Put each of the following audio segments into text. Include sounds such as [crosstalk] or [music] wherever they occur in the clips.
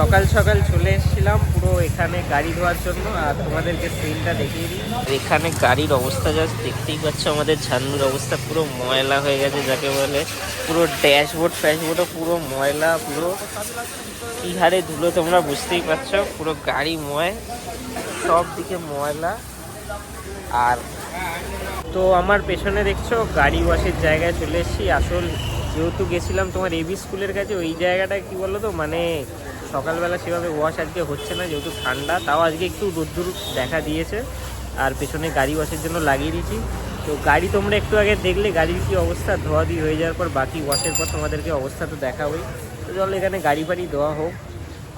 সকাল সকাল চলে এসেছিলাম, পুরো এখানে গাড়ি ধোয়ার জন্য, আর তোমাদেরকে সিনটা দেখিয়ে দিই। এখানে গাড়ির অবস্থা জাস্ট দেখতেই পাচ্ছ, আমাদের ঝান্নুর অবস্থা পুরো ময়লা হয়ে গেছে, যাকে বলে পুরো ড্যাশবোর্ড ফ্যাশবোর্ডও পুরো ময়লা, পুরো কি হারে ধুলো তোমরা বুঝতেই পারছ, পুরো গাড়ি ময়, সব দিকে ময়লা। আর তো আমার পেছনে দেখছ, গাড়ি ওয়াশের জায়গায় চলে এসেছি। আসল যেহেতু গেছিলাম তোমার এবি স্কুলের কাছে, ওই জায়গাটা কি বলো তো মানে সকালবেলা সেভাবে ওয়াশ আজকে হচ্ছে না, যেহেতু ঠান্ডা, তাও আজকে একটু রোদ্দুর দেখা দিয়েছে। আর পেছনে গাড়ি ওয়াশের জন্য লাগিয়ে দিয়েছি। তো গাড়ি তোমরা একটু আগে দেখলে, গাড়ির কি অবস্থা? ধোয়াধি হয়ে যাওয়ার পর বাকি ওয়াশের পর তোমাদেরকে অবস্থা তো দেখাবোই। তো চলো এখানে গাড়ি ফাড়ি ধোয়া হোক।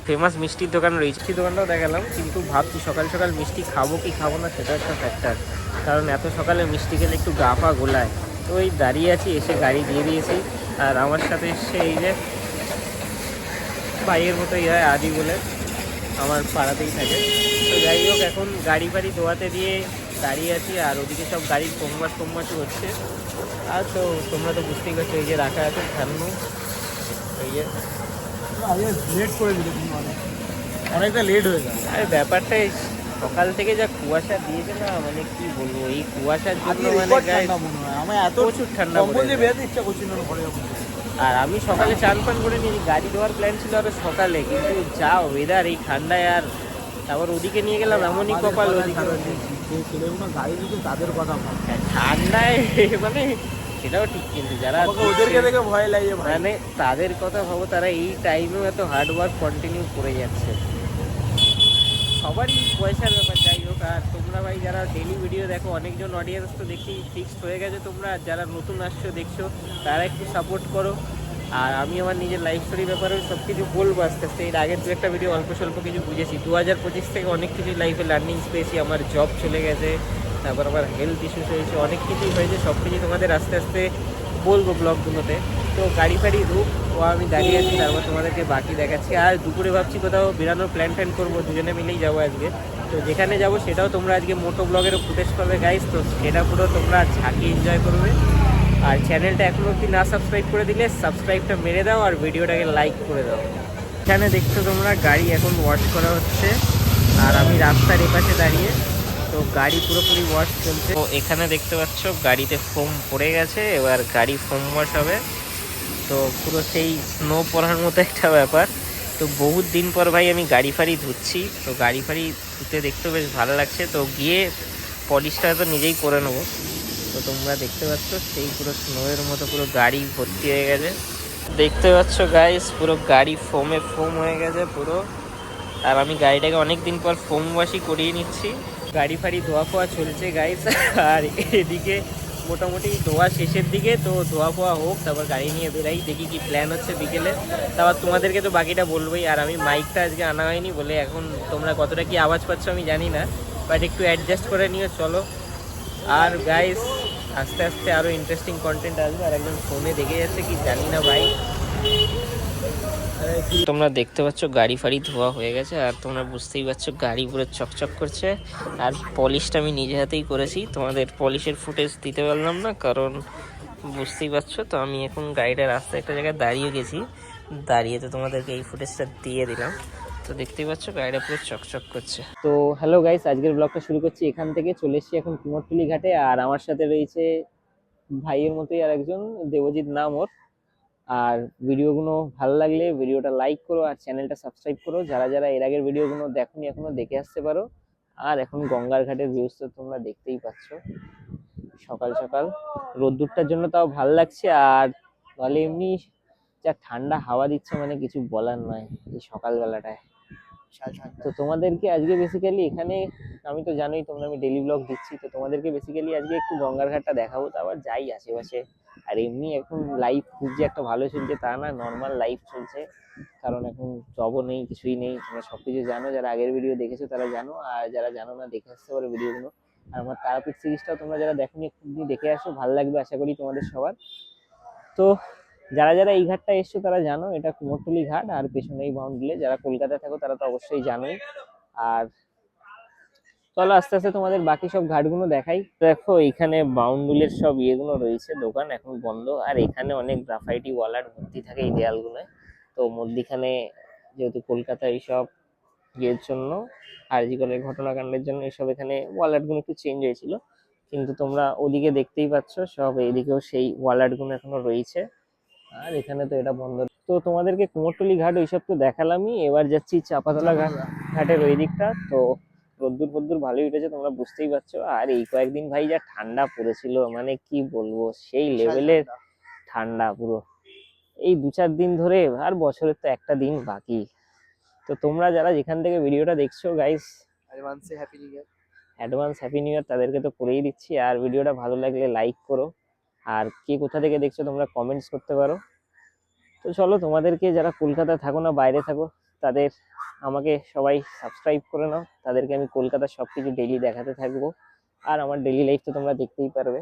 ফেমাস মিষ্টির দোকান রয়েছে। মিষ্টির দোকানটাও দেখালাম, কিন্তু ভাবছি সকাল সকাল মিষ্টি খাব কি খাব না, সেটা একটা ফ্যাক্টর কারণ এত সকালে মিষ্টি খেলে একটু গা গোলায়। তো ওই দাঁড়িয়ে আছি, এসে গাড়ি দিয়ে দিয়েছি। আর আমার সাথে এসে এই যে ভাইয়ের মতোই হয় আদি বলে আমার পাড়াতেই থাকে। তো যাই হোক এখন গাড়ি ফাড়ি ধোয়াতে দিয়ে দাঁড়িয়ে আছি আর ওদিকে সব গাড়ির কমবাস কমবাসই হচ্ছে। আর তো তোমরা তো বুঝতেই পারছ এই যে রাখা আছে ঠান্নু এই যে। লেট করে দিলে তুমি অনেক। অনেকটা লেট হয়ে গেল আরে ব্যাপারটা এই সকাল থেকে যা কুয়াশা দিয়েছে না মানে কি বলব এই কুয়াশার জন্য মানে ঠান্ডা আমার এত প্রচুর ঠান্ডা। বেরোতে ইচ্ছা করছিল ঘরে আর আমি সকালে চান পান করে নিয়েছি। গাড়ি ধোয়ার প্ল্যান ছিল আরও সকালে কিন্তু যা ওয়েদার এই ঠান্ডায় আর তারপর ওদিকে নিয়ে গেলাম এমনই কপাল ওদিকে। তাদের কথা হ্যাঁ, ঠান্ডায় [laughs] মানে সেটাও ঠিক কিন্তু যারা ওদেরকে দেখে ভয় লাগে মানে তাদের কথা ভাবো তারা এই টাইমে এত হার্ড ওয়ার্ক কন্টিনিউ করে যাচ্ছে। সবারই পয়সার ব্যাপার, যাই হোক। আর তোমরা ভাই যারা ডেলি ভিডিও দেখো, অনেকজন অডিয়েন্স তো দেখি ফিক্সড হয়ে গেছে তোমরা। যারা নতুন আসছো, দেখছ, তারা একটু সাপোর্ট করো। আর আমি আমার নিজের লাইফ স্টোরির ব্যাপারেও সব কিছু বলব আস্তে আস্তে। এর আগের দু একটা ভিডিও অল্প স্বল্প কিছু বুঝেছি। দু হাজার পঁচিশ থেকে অনেক কিছু লাইফে লার্নিং পেয়েছি। আমার জব চলে গেছে, তারপর আমার হেলথ ইস্যুস হয়েছে, অনেক কিছুই হয়েছে সব কিছু তোমাদের আস্তে আস্তে বলব ব্লগগুলোতে তো গাড়ি ফাড়ি রুক, ও আমি দাঁড়িয়ে আছি, তারপর তোমাদেরকে বাকি দেখাচ্ছি। আর দুপুরে ভাবছি কোথাও বেরানোর প্ল্যান ট্যান করব, দুজনে মিলেই যাব আজকে। তো যেখানে যাব সেটাও তোমরা আজকে মোটো ব্লগেরও ফুটেজ পাবে গাইস তো সেটা পুরো তোমরা ঝাঁকি এনজয় করবে। আর চ্যানেলটা এখনও অবধি না সাবস্ক্রাইব করে দিলে সাবস্ক্রাইবটা মেরে দাও আর ভিডিওটাকে লাইক করে দাও। এখানে দেখছ তোমরা, গাড়ি এখন ওয়াশ করা হচ্ছে। আর আমি রাস্তার এপাশে দাঁড়িয়ে, তো গাড়ি পুরোপুরি ওয়াশ চলছে। তো এখানে দেখতে পাচ্ছ, গাড়িতে ফোম পড়ে গেছে, এবার গাড়ি ফোম ওয়াশ হবে। তো পুরো সেই স্নো পড়ার মতো একটা ব্যাপার। তো বহুত দিন পর ভাই আমি গাড়ি ফাড়ি ধুচ্ছি। তো গাড়ি ফাড়ি ধুতে দেখতেও বেশ ভালো লাগছে। তো গিয়ে পলিশটা তো নিজেই করে নেব। তো তোমরা দেখতে পাচ্ছ, সেই পুরো স্নোয়ের মতো পুরো গাড়ি ভর্তি হয়ে গেছে। দেখতে পাচ্ছ গাইস পুরো গাড়ি ফোমে ফোম হয়ে গেছে পুরো। আর আমি গাড়িটাকে অনেক দিন পর ফোম ওয়াশই করিয়ে নিচ্ছি। গাড়ি ফাড়ি ধোয়া ফোয়া চলছে গাইস আর এদিকে মোটামুটি ধোয়া শেষের দিকে, তো ধোয়া ফোয়া হোক, তারপর গাড়ি নিয়ে বেরাই, দেখি কি প্ল্যান হচ্ছে বিকেলে। তারপর তোমাদেরকে তো বাকিটা বলবোই, আর আমি মাইকটা আজকে আনা হয়নি বলে এখন তোমরা কতটা কি আওয়াজ পাচ্ছ আমি জানি না বাট একটু অ্যাডজাস্ট করে নিও, চলো। আর গাইস আস্তে আস্তে আরও ইন্টারেস্টিং কন্টেন্ট আসবে, আর একজন ফোনে দেখে যাচ্ছে কি জানি না ভাই। তোমরা দেখতে পাচ্ছ গাড়ি ফাড়ি ধোয়া হয়ে গেছে, আর তোমরা বুঝতেই পারছ গাড়ি পুরো চকচক করছে। আর পলিশটা আমি নিজে হাতেই করেছি, তোমাদের পলিশের ফুটেজ দিতে পারলাম না, কারণ বুঝতেই পারছ তো আমি এখন গাড়িটা রাস্তায় একটা জায়গায় দাঁড়িয়ে গেছি। দাঁড়িয়ে তো তোমাদেরকে এই ফুটেজটা দিয়ে দিলাম। তো দেখতেই পাচ্ছ গাড়িটা পুরো চকচক করছে। তো হ্যালো গাইস আজকের ব্লগটা শুরু করছি এখান থেকে, চলে এসেছি এখন কুমোরটুলি ঘাটে, আর আমার সাথে রয়েছে ভাইয়ের মতোই আর একজন দেবজিৎ নাম ওর। আর ভিডিওগুলো ভালো লাগলে ভিডিওটা লাইক করো আর চ্যানেলটা সাবস্ক্রাইব করো। যারা যারা এর আগের ভিডিওগুলো দেখোনি, এখনও দেখে আসতে পারো। আর এখন গঙ্গার ঘাটের ভিউজ তো তোমরা দেখতেই পাচ্ছ। সকাল সকাল। রোদ্দুরটার জন্য তাও ভালো লাগছে। আর তাহলে এমনি যা ঠান্ডা হাওয়া দিচ্ছে মানে কিছু বলার নয় এই সকালবেলাটায়। তো তোমাদেরকে আজকে বেসিক্যালি এখানে, আমি তো জানোই তোমরা আমি ডেলি ব্লগ দিচ্ছি, তো তোমাদেরকে বেসিক্যালি আজকে একটু গঙ্গার ঘাটটা দেখাবো, তো আবার যাই আশেপাশে। আর এমনি এখন লাইফ খুব যে একটা ভালো চলছে তা না নর্মাল লাইফ চলছে। কারণ এখন জবও নেই, কিছুই নেই। তোমরা সব কিছু জানো, যারা আগের ভিডিও দেখেছ তারা জানো, আর যারা জানো না, দেখে আসতে পারো ভিডিওগুলো আর আমার তারাপীঠ সিরিজটাও তোমরা যারা দেখোনি একটু দেখে আসো, ভালো লাগবে আশা করি তোমাদের সবার। তো যারা যারা এই ঘাটটা এসছো তারা জানো, এটা কুমোরটুলি ঘাট, আর পেছনেই বাউন্ডুলে যারা কলকাতায় থাকো তারা তো অবশ্যই জানোই। আর চলো আস্তে আস্তে তোমাদের বাকি সব ঘাটগুলো দেখাই। দেখো এখানে বাউন্ডুলের সব ইয়েগুলো রয়েছে, দোকান এখন বন্ধ। আর এখানে অনেক গ্রাফাইটি ওয়ালার ভর্তি থাকে এই দেয়ালগুলোয় তো মধ্যিখানে যেহেতু কলকাতা এইসব ইয়ের জন্য আর আরজিকলের ঘটনাকাণ্ডের জন্য এসব এখানে ওয়ালারগুলো একটু চেঞ্জ হয়েছিল। কিন্তু তোমরা ওদিকে দেখতেই পাচ্ছ, সব এইদিকেও সেই ওয়ালারগুলো এখনও রয়েছে। আর এখানে তো এটা বন্ধ তো তোমাদেরকে কুমোরটুলি ঘাট ওইসব তো দেখালামই। এবার যাচ্ছি চাপাতলা ঘাট ঘাটের ওই দিকটা তো রোদ্দুর ফদ্দুর ভালোই উঠেছে তোমরা বুঝতেই পারছ। আর এই কয়েকদিন ভাই যা ঠান্ডা পড়েছিল মানে কি বলব সেই লেভেলের ঠান্ডা। পুরো। এই দু চার দিন ধরে আর বছরের তো একটা দিন বাকি। তো তোমরা যারা যেখান থেকে ভিডিওটা দেখছ guys advance happy new year advance happy new year তাদেরকে তো করেই দিচ্ছি। আর ভিডিওটা ভালো লাগলে লাইক করো। আর কে কোথা থেকে দেখছ তোমরা কমেন্টস করতে পারো। তো চলো তোমাদেরকে যারা কলকাতা থাকো না, বাইরে থাকো, তাদের আমাকে সবাই সাবস্ক্রাইব করে নাও। তাদেরকে আমি কলকাতার সব কিছু ডেলি দেখাতে থাকব। আর আমার ডেইলি লাইফ তো তোমরা দেখতেই পারবে।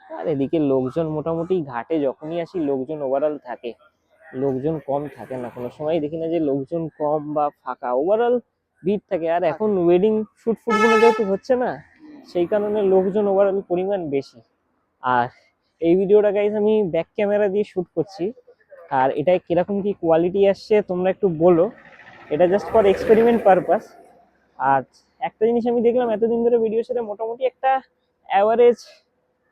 আর এদিকে লোকজন মোটামুটি ঘাটে যখনই আসি, লোকজন ওভারঅল থাকে। লোকজন কম থাকে না। কোনো সময় দেখি না যে লোকজন কম বা ফাঁকা। ওভারঅল ভিড় থাকে। আর এখন ওয়েডিং শুট ফুটগুলো যেহেতু হচ্ছে না সেই কারণে লোকজন ওভারঅল পরিমাণ বেশি। আর এই ভিডিওটা গাইজ আমি ব্যাক ক্যামেরা দিয়ে শ্যুট করছি। আর এটা কীরকম কি কোয়ালিটি আসছে তোমরা একটু বলো। এটা জাস্ট ফর এক্সপেরিমেন্ট পারপাস আর একটা জিনিস আমি দেখলাম, এতদিন ধরে ভিডিও সাথে মোটামুটি একটা অ্যাভারেজ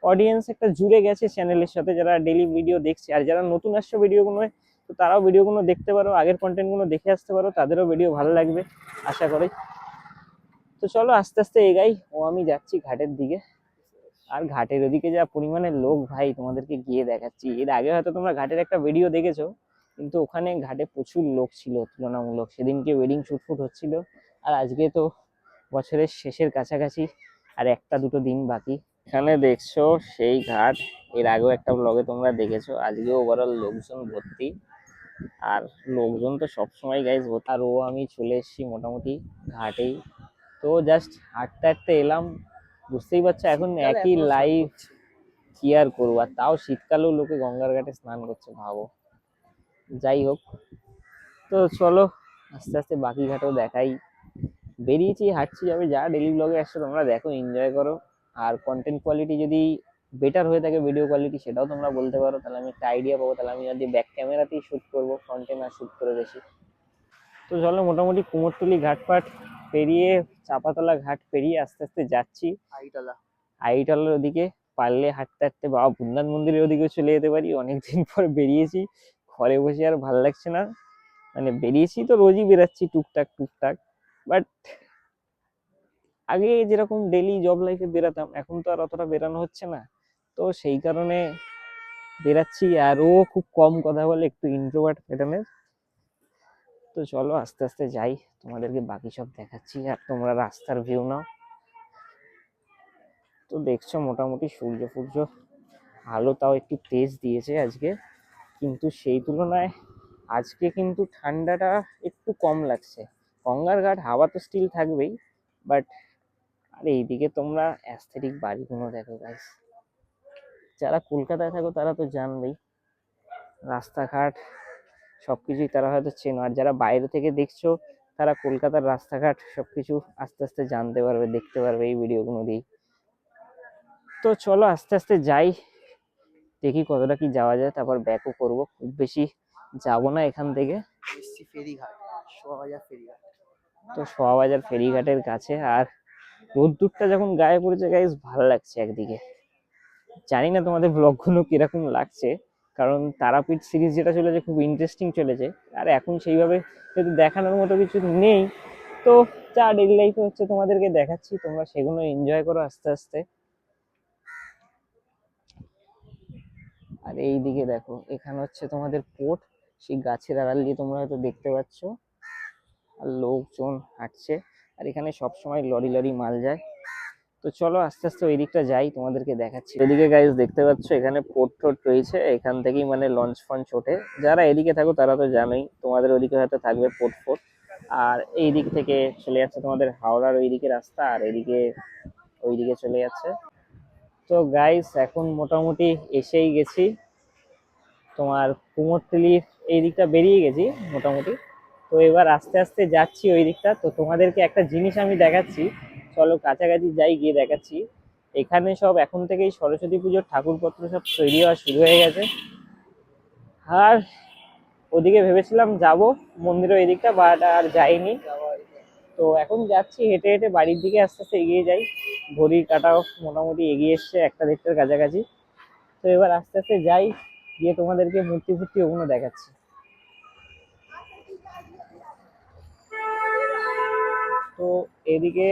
অডিয়েন্স একটা জুড়ে গেছে চ্যানেলের সাথে, যারা ডেলি ভিডিও দেখছে। আর যারা নতুন আসছে ভিডিওগুলো তো তারাও ভিডিওগুলো দেখতে পারো, আগের কন্টেন্টগুলো দেখে আসতে পারো, তাদেরও ভিডিও ভালো লাগবে। আশা করি। তো চলো আস্তে আস্তে এগাই। ও, আমি যাচ্ছি ঘাটের দিকে। আর ঘাটের ওদিকে যা পরিমাণে লোক, ভাই, তোমাদেরকে গিয়ে দেখাচ্ছি। এর আগে হয়তো তোমরা ঘাটের একটা ভিডিও দেখেছ, কিন্তু ওখানে ঘাটে প্রচুর লোক ছিল, তুলনামূলক। সেদিনকে ওয়েডিং শুট ফুট হচ্ছিল, আর আজকে তো বছরের শেষের কাছাকাছি, আর একটা দুটো দিন বাকি। এখানে দেখছ সেই ঘাট, এর আগেও একটা ব্লগে তোমরা দেখেছ আজকে ওভারঅল লোকজন ভর্তি। আর লোকজন তো সবসময় গাইজ আর ও, আমি চলে এসেছি মোটামুটি ঘাটেই। তো জাস্ট হাঁটতে হাঁটতে এলাম বুঝতেই পারছ এখন একই লাইফ কি আর করব আর তাও শীতকালেও লোকে গঙ্গার ঘাটে স্নান করছে ভাবো। যাই হোক তো চলো আস্তে আস্তে বাকি ঘাটেও দেখাই। বেরিয়েছি হাঁটছি যাবে যা ডেলি ব্লগে আসছে তোমরা দেখো এনজয় করো। আর কন্টেন্ট কোয়ালিটি যদি বেটার হয়ে থাকে ভিডিও কোয়ালিটি সেটাও তোমরা বলতে পারো। তাহলে আমি একটা আইডিয়া পাবো তাহলে আমি যদি ব্যাক ক্যামেরাতেই শ্যুট করব ফ্রন্টে না শ্যুট করে বেশি। তো চলো মোটামুটি কুমোরটুলি ঘাটপাট পেরিয়ে চাপাতলা ঘাট পেরিয়ে আস্তে আস্তে যাচ্ছি। আইটালা আইটালের ওদিকে পারলে হাঁটতে হাঁটতে বাবা বুন্দান মন্দিরের ওদিকেও চলে যেতে পারি। অনেকদিন পর বেরিয়েছি। ঘরে বসে আর ভালো লাগছে না। মানে বেরিয়েছি তো রোজই বেরাচ্ছি টুকটাক টুকটাক। বাট আগে যেরকম ডেলি জব লাইফে বেরাতাম এখন তো আর অতটা বেরানো হচ্ছে না। তো সেই কারণে বেরাচ্ছি। আর ও খুব কম কথা বলে একটু ইন্ট্রোভার্ট প্যাটার্নের তো চলো আস্তে আস্তে যাই। তোমাদেরকে বাকি সব দেখাচ্ছি। আর তোমরা রাস্তার ভিউ নাও। তো দেখছ মোটামুটি সূর্য ফুর্য আলো তাও একটু তেজ দিয়েছে আজকে। কিন্তু সেই তুলনায় আজকে কিন্তু ঠান্ডাটা একটু কম লাগছে। গঙ্গার ঘাট হাওয়া তো স্টিল থাকবেই বাট আর এইদিকে তোমরা অ্যাস্থেটিক বাড়িগুলো দেখো গাইস যারা কলকাতায় থাকো তারা তো জানবেই। রাস্তাঘাট সবকিছুই তারা হয়তো চেনো। আর যারা বাইরে থেকে দেখছ তারা কলকাতার রাস্তাঘাট সবকিছু আস্তে আস্তে জানতে পারবে দেখতে পারবে এই ভিডিওগুলো দিয়েই। তো চলো আস্তে আস্তে যাই দেখি কতটা কি যাওয়া যায় তারপর ব্যাকও করব। খুব বেশি যাব না এখান থেকে। ফেরিঘাট সোয়াবাজার ফেরিঘাট। তো সোয়াবাজার ফেরিঘাটের কাছে আর রোদ্দুরটা যখন গায়ে পড়েছে গাইস ভালো লাগছে একদিকে। জানি না তোমাদের ব্লগগুলো কীরকম লাগছে। কারণ তারাপীঠ সিরিজ যেটা চলেছে খুব ইন্টারেস্টিং চলেছে। আর এখন সেইভাবে যদি দেখানোর মতো কিছু নেই, তো যা ডেলি লাইফে হচ্ছে তোমাদেরকে দেখাচ্ছি, তোমরা সেগুলো এনজয় করো আস্তে আস্তে। আর এই দিকে দেখো, এখানে হচ্ছে তোমাদের পোর্ট সেই গাছের আড়াল দিয়ে তোমরা হয়তো দেখতে পাচ্ছ। আর লোকজন হাঁটছে, আর এখানে সবসময় লরি লরি মাল যায়। তো চলো আস্তে আস্তে ওই দিকটা যাই, তোমাদেরকে দেখাচ্ছি। এদিকে গাইজ দেখতে পাচ্ছ, এখানে পোর্ট টোট রয়েছে, এখান থেকেই মানে লঞ্চ ফঞ্চ ওঠে। যারা এদিকে থাকো তারা তো জানোই, তোমাদের ওইদিকে হয়তো থাকবে পোর্ট ফোর্ট আর এই দিক থেকে চলে যাচ্ছে তোমাদের হাওড়ার ওইদিকে রাস্তা, আর এদিকে ওইদিকে চলে যাচ্ছে। তো গাইস এখন মোটামুটি এসেই গেছি। তোমার কুমোরটুলির এই দিকটা বেরিয়ে গেছি মোটামুটি। তো এবার আস্তে আস্তে যাচ্ছি ওই দিকটা। তো তোমাদেরকে একটা জিনিস আমি দেখাচ্ছি চলো কাছাকাছি যাই, গিয়ে দেখাচ্ছি। এখানে সব এখন থেকেই সরস্বতী পুজোর ঠাকুরপত্র সব তৈরি হওয়া শুরু হয়ে গেছে। আর ওদিকে ভেবেছিলাম যাব মন্দিরের এই দিকটা বাট আর যাইনি। তো এখন যাচ্ছি, হেঁটে হেঁটে বাড়ির দিকে আস্তে আস্তে এগিয়ে যাই। ঘড়ির কাটাও মোটামুটি এগিয়ে এসছে একটা দেড়টার কাছাকাছি। তো এবার আস্তে আস্তে যাই, গিয়ে তোমাদেরকে মূর্তি ফুর্তি ওগুলো দেখাচ্ছি। তো এদিকে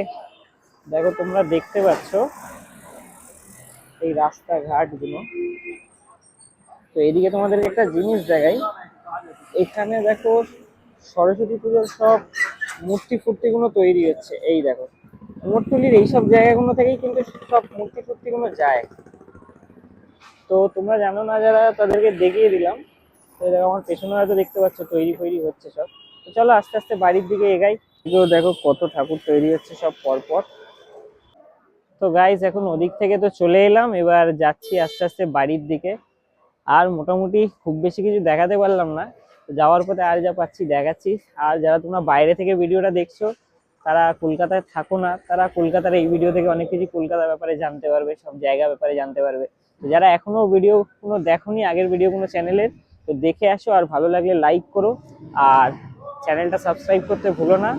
দেখো, তোমরা দেখতে পাচ্ছ এই রাস্তাঘাটগুলো। তো এদিকে তোমাদের একটা জিনিস দেখাই। এখানে দেখো, সরস্বতী পুজোর সব মূর্তি ফুর্তিগুলো তৈরি হচ্ছে। এই দেখো কুমোরটুলির এইসব জায়গাগুলো থেকেই কিন্তু সব মূর্তি ফুর্তিগুলো যায়। তো তোমরা জানো না যারা, তাদেরকে দেখিয়ে দিলাম। তো দেখো, আমার পেছনে হয়তো দেখতে পাচ্ছ, তৈরি ফৈরি হচ্ছে সব। তো চলো আস্তে আস্তে বাড়ির দিকে এগাই। দেখো, কত ঠাকুর তৈরি হচ্ছে সব পরপর। তো গাইজ এখন ওদিক থেকে তো চলে এলাম, এবার যাচ্ছি আস্তে আস্তে বাড়ির দিকে। আর মোটামুটি খুব বেশি কিছু দেখাতে পারলাম না। যাওয়ার পথে আর যা পাচ্ছি দেখাচ্ছি। আর যারা তোমরা বাইরে থেকে ভিডিওটা দেখছ, তারা কলকাতায় থাকো না। তারা কলকাতার এই ভিডিও থেকে অনেক কিছু কলকাতার ব্যাপারে জানতে পারবে, সব জায়গা ব্যাপারে জানতে পারবে। যারা এখনও ভিডিও কোনো দেখোনি, আগের ভিডিও কোনো চ্যানেলের তো দেখে আসো। আর ভালো লাগলে লাইক করো। আর চ্যানেলটা সাবস্ক্রাইব করতে ভুলো না।